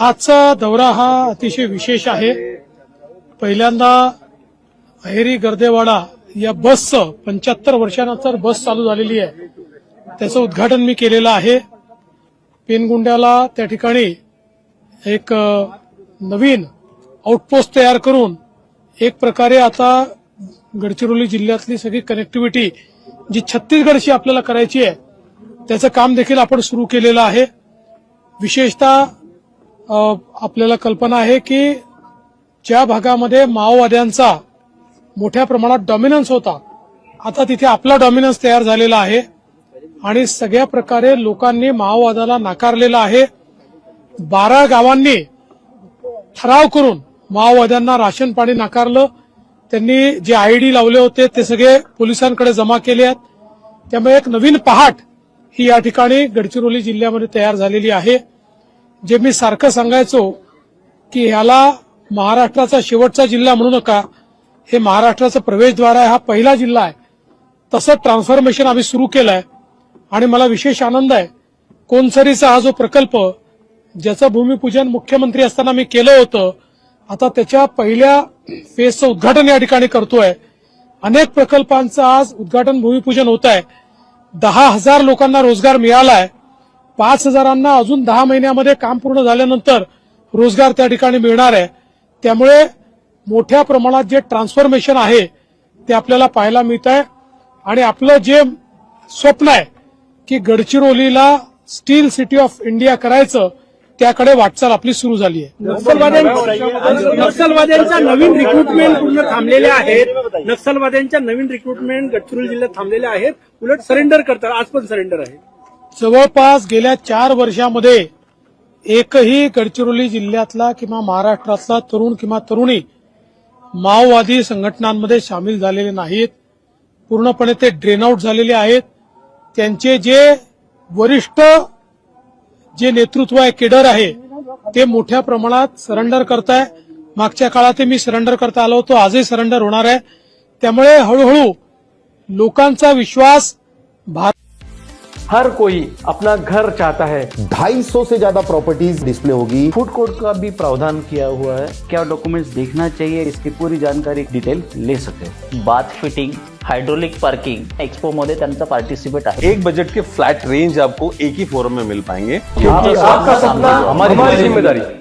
आजचा दौरा हा अतिशय विशेष आहे. पहिल्यांदा अहेरी गर्देवाडा या बसचं पंच्याहत्तर वर्षानंतर बस चालू झालेली आहे. त्याचं उद्घाटन मी केलेलं आहे. पेनगुंड्याला त्या ठिकाणी एक नवीन आउटपोस्ट तयार करून एक प्रकारे आता गडचिरोली जिल्ह्यातली सगळी कनेक्टिव्हिटी जी छत्तीसगडशी आपल्याला करायची आहे त्याचं काम देखील आपण सुरू केलेलं आहे. विशेषतः आपल्याला कल्पना आहे की ज्या भागामध्ये माओवाद्यांचा मोठ्या प्रमाणात डॉमिनन्स होता आता तिथे आपला डॉमिनन्स तयार झालेला आहे आणि सगळ्या प्रकारे लोकांनी माओवादाला नाकारलेला आहे. बारा गावांनी ठराव करून माओवाद्यांना राशन पाणी नाकारलं. त्यांनी जे आयडी लावले होते ते सगळे पोलिसांकडे जमा केले आहेत. त्यामुळे एक नवीन पहाट ही या ठिकाणी गडचिरोली जिल्ह्यामध्ये तयार झालेली आहे. जे मी सारखं सांगायचो की ह्याला महाराष्ट्राचा शेवटचा जिल्हा म्हणू नका. हे महाराष्ट्राचं प्रवेशद्वार आहे हा पहिला जिल्हा आहे. तसं ट्रान्सफॉर्मेशन आम्ही सुरू केलं आहे आणि मला विशेष आनंद आहे. कोनसरीचा हा जो प्रकल्प ज्याचं भूमिपूजन मुख्यमंत्री असताना मी केलं होतं आता त्याच्या पहिल्या फेजचं उद्घाटन या ठिकाणी करतोय. अनेक प्रकल्पांचं आज उद्घाटन भूमिपूजन होत आहे दहा हजार लोकांना रोजगार मिळाला आहे पाच हजारांना अजून दहा महिन्यामध्ये काम पूर्ण झाल्यानंतर रोजगार त्या ठिकाणी मिळणार आहे. त्यामुळे मोठ्या प्रमाणात जे ट्रान्सफॉर्मेशन आहे ते आपल्याला पाहायला मिळत आहे आणि आपलं जे स्वप्न आहे की गडचिरोलीला स्टील सिटी ऑफ इंडिया करायचं त्याकडे वाटचाल आपली सुरू झाली आहे. नक्षलवाद्यांच्या नवीन रिक्रुटमेंट पूर्ण थांबलेले आहेत. नक्षलवाद्यांच्या नवीन रिक्रुटमेंट गडचिरोली जिल्ह्यात थांबलेले आहेत. उलट सरेंडर करतात. आज पण सरेंडर आहे. जवळपास गेल्या चार वर्षामध्ये एकही गडचिरोली जिल्ह्यातला किंवा महाराष्ट्रातला तरुण किंवा तरुणी माओवादी संघटनांमध्ये सामील झालेले नाहीत. पूर्णपणे ते ड्रेनआउट झालेले आहेत. त्यांचे जे वरिष्ठ जे नेतृत्व आहे केडर आहे ते मोठ्या प्रमाणात सरेंडर करत आहे मागच्या काळात मी सरेंडर करता आलो होतो. आजही सरेंडर होणार आहे. त्यामुळे हळूहळू लोकांचा विश्वास भारत हर कोई अपना घर चाहता है। ढाई सौ से ज़्यादा प्रॉपर्टीज़ डिस्प्ले होगी। फ़ूड कोर्ट का भी प्रावधान किया हुआ है। क्या डॉक्यूमेंट्स देखना चाहिए इसकी पूरी जानकारी डिटेल ले सके bath fitting hydraulic parking expo मध्ये त्यांचा पार्टिसिपेट आहे. एक बजट के फ्लैट रेंज आपको एक ही फोरम में मिल पाएँगे। क्योंकि आपका सपना हमारी ज़िम्मेदारी।